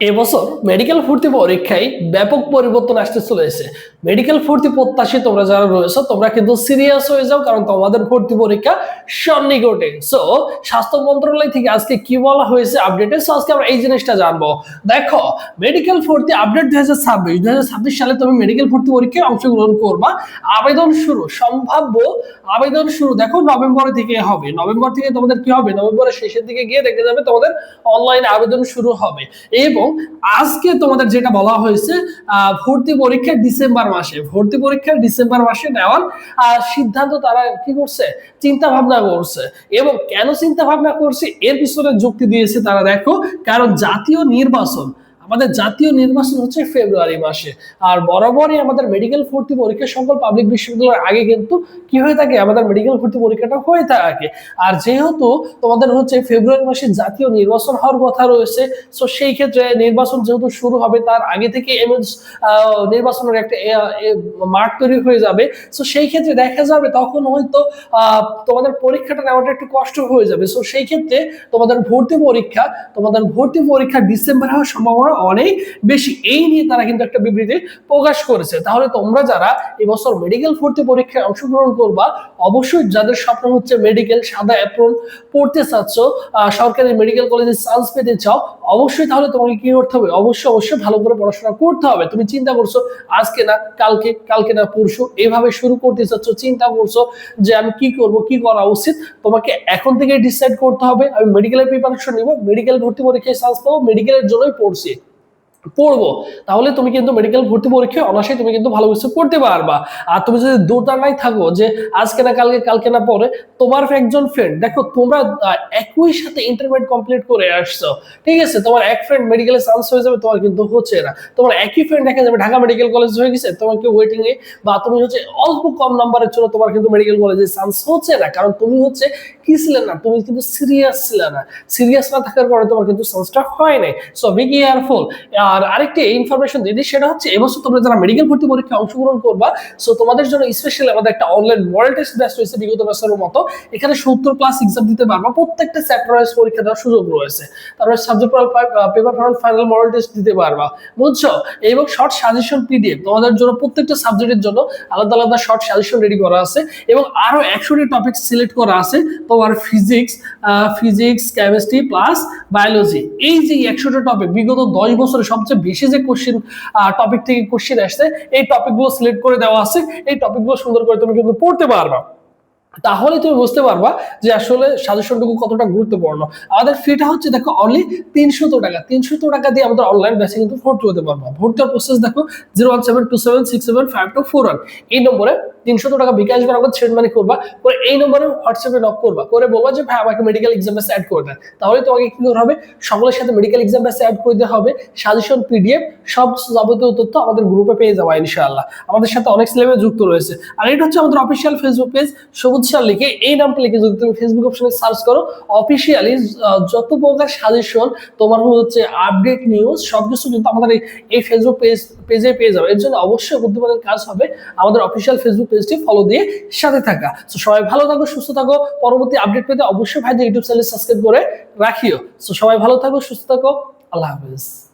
এবছর মেডিকেল ভর্তি পরীক্ষায় ব্যাপক পরিবর্তন আসতে চলেছে। মেডিকেল ভর্তি প্রত্যাশী তোমরা যারা রয়েছে, তোমরা কিন্তু সিরিয়াস হয়ে যাও, কারণ তোমাদের ভর্তি পরীক্ষা সন্নিকটে। সো স্বাস্থ্য মন্ত্রণালয় থেকে আজকে কি বলা হয়েছে আপডেটে সো আজকে আমরা এই জিনিসটা জানব। দেখো মেডিকেল ভর্তি আপডেট দুই হাজার ছাব্বিশ। দুই হাজার ছাব্বিশ সালে তুমি মেডিকেল ভর্তি পরীক্ষায় অংশগ্রহণ করবা। আবেদন শুরু, সম্ভাব্য আবেদন শুরু দেখো নভেম্বর থেকে হবে। নভেম্বর থেকে তোমাদের কি হবে? নভেম্বরের শেষের দিকে গিয়ে দেখে যাবে তোমাদের অনলাইন আবেদন শুরু হবে। এবং আজকে তোমাদের যেটা বলা হয়েছে ভর্তি পরীক্ষা ডিসেম্বর মাসে, ভর্তি পরীক্ষা ডিসেম্বর মাসে নেওয়ার সিদ্ধান্ত তারা কি করছে? চিন্তা ভাবনা করছে এবং কেন চিন্তা ভাবনা করছে? এর পিছনে যুক্তি দিয়েছে তারা, দেখো, কারণ জাতীয় নির্বাচন আমাদের জাতীয় নির্বাচন হচ্ছে ফেব্রুয়ারি মাসে। আর বরাবরই আমাদের মেডিকেল ভর্তি পরীক্ষা সকল পাবলিক বিশ্ববিদ্যালয়ের আগে কিন্তু কি হয়ে থাকে? আমাদের মেডিকেল ভর্তি পরীক্ষাটা হয়ে থাকে আর যেহেতু তোমাদের হচ্ছে ফেব্রুয়ারি মাসে জাতীয় নির্বাচন হওয়ার কথা রয়েছে তো সেই ক্ষেত্রে নির্বাচন যেহেতু শুরু হবে, তার আগে থেকে এমএস নির্বাচনের একটা মাঠ তৈরি হয়ে যাবে। তো সেই ক্ষেত্রে দেখা যাবে তখন হয়তো তোমাদের পরীক্ষাটা নেওয়াটা একটু কষ্ট হয়ে যাবে। তো সেই ক্ষেত্রে তোমাদের ভর্তি পরীক্ষা, তোমাদের ভর্তি পরীক্ষা ডিসেম্বর হওয়ার সম্ভাবনা অনেক বেশি। এই নিয়ে তারা কিন্তু একটা বিবৃতি প্রকাশ করেছে। তাহলে তোমরা যারা এবছর মেডিকেল ভর্তি পরীক্ষায় অংশগ্রহণ করবা, অবশ্যই যাদের স্বপ্ন হচ্ছে মেডিকেল সাদা অ্যাপ্রন পড়তে চাচ্ছ সরকারি মেডিকেল কলেজে চান্স পেতে চাও, অবশ্যই তাহলে তোমাকে কি করতে হবে? অবশ্যই অবশ্যই ভালো করে পড়াশোনা করতে হবে। তুমি চিন্তা করছ, আজকে না, কালকে কালকে না, পরশু, এভাবে শুরু করতে চাচ্ছ, চিন্তা করছ যে আমি কি করব, কি করা উচিত? তোমাকে এখন থেকে ডিসাইড করতে হবে। আমি মেডিকেলের প্রিপারেশন নিব মেডিকেল ভর্তি পরীক্ষায় চান্স পাবো মেডিকেলের জন্যই পড়ছি। পড়ব। তাহলে তুমি কিন্তু মেডিকেল ভর্তি পরীক্ষায় অনায়াসে তুমি কিন্তু ভালো কিছু করতে পারবা। আর তুমি যদি দোটানায় থাকো যে আজকে না, কালকে কালকে না, পরে তোমার একজন ফ্রেন্ড দেখো তোমরা একই সাথে ইন্টারমিডিয়েট কমপ্লিট করে আসছো। ঠিক আছে? তোমার এক ফ্রেন্ড মেডিকেলে চান্স হয়ে যাবে, তোমার কিন্তু হচ্ছে না। তোমার একই ফ্রেন্ড দেখা যাবে, ঢাকা মেডিকেল কলেজ হয়ে গেছে, তোমাকে ওয়েটিং এ বা তুমি হচ্ছে অল্প কম নাম্বারের জন্য তোমার কিন্তু মেডিকেল কলেজে চান্স হচ্ছে না। কারণ তুমি হচ্ছে কি ছিলে না? তুমি কিন্তু সিরিয়াস ছিলে না। সিরিয়াস না থাকার কারণে তোমার কিন্তু চান্সটা হয় নাই। সো বি কেয়ারফুল আর আরেকটি ইনফরমেশন দিদি সেটা হচ্ছে, এবছর তোমরা যারা মেডিকেল ভর্তি পরীক্ষায় অংশগ্রহণ করবা সো তোমাদের জন্য স্পেশালি আমাদের একটা অনলাইন মডেল টেস্ট ব্যাচ রয়েছে বিগত বছরের মতো। এখানে সত্তর ক্লাস এক্সাম দিতে পারবা, প্রত্যেকটা চ্যাপ্টার ওয়াইজ পরীক্ষা দেওয়ার সুযোগ রয়েছে। তারপরে subject paper final final model test দিতে পারবা। বুঝছ? এবং শর্ট সাজেশন পিডিএফ তোমাদের জন্য প্রত্যেকটা সাবজেক্টের জন্য আলাদা আলাদা শর্ট সাজেশন রেডি করা আছে। এবং আরও একশোটি টপিক সিলেক্ট করা আছে, তোমার physics physics chemistry plus biology এই যে একশোটা টপিক বিগত দশ বছরে সবচেয়ে বেশি যে কোশ্চেন টপিক থেকে কোশ্চেন আসছে, এই টপিকগুলো সিলেক্ট করে দেওয়া আছে, এই টপিকগুলো সুন্দর করে তুমি কিন্তু পড়তে পারবা। তাহলে তুমি বুঝতে পারবা যে আসলে সাজেশনটুকু কতটা গুরুত্বপূর্ণ। আমাদের ফিটা হচ্ছে দেখো অনলি তিনশত টাকা। তিনশত টাকা দিয়ে আমাদের অনলাইন ব্যাচে কিন্তু ভর্তি হতে পারব। ভর্তি হওয়ার প্রসেস দেখো zero one seven two seven six seven five two four one এই নম্বরে তিনশত টাকা বিকাশ বরাবর সেন্ড মানি করবা। করে এই নম্বরে হোয়াটসঅ্যাপে নক করবা। করে বলবা যে, ভাই, আমাকে মেডিকেল এক্সাম ব্যাচে অ্যাড করে দেন। তাহলে তোমাকে কি করতে হবে? সকলের সাথে মেডিকেল এক্সাম ব্যাচে অ্যাড করে দিতে হবে। সাজেশন পিডিএফ সব যাবতীয় তথ্য আমাদের গ্রুপে পেয়ে যাওয়া ইনশাআল্লাহ। আমাদের সাথে অনেক সিলেবাস যুক্ত রয়েছে। আর এটা হচ্ছে আমাদের অফিসিয়াল ফেসবুক পেজ সবুজ সার লিখে এই নামটা লিখে যদি তুমি ফেসবুক অপশনে সার্চ করো অফিসিয়ালি যত প্রকার সাজেশন তোমার হচ্ছে আপডেট নিউজ সব কিছু কিন্তু আমাদের এই- এই ফেসবুক পেজ পেজে পেয়ে যাবে। এর জন্য অবশ্যই বুদ্ধিমানের কাজ হবে আমাদের অফিসিয়াল ফেসবুক পেজটি ফলো দিয়ে সাথে থাকা। তো সবাই ভালো থাকো, সুস্থ থাকো। পরবর্তী আপডেট পেতে অবশ্যই ভাইদের ইউটিউব চ্যানেল সাবস্ক্রাইব করে রাখিও। তো সবাই ভালো থাকো, সুস্থ থাকো। আল্লাহ হাফিজ।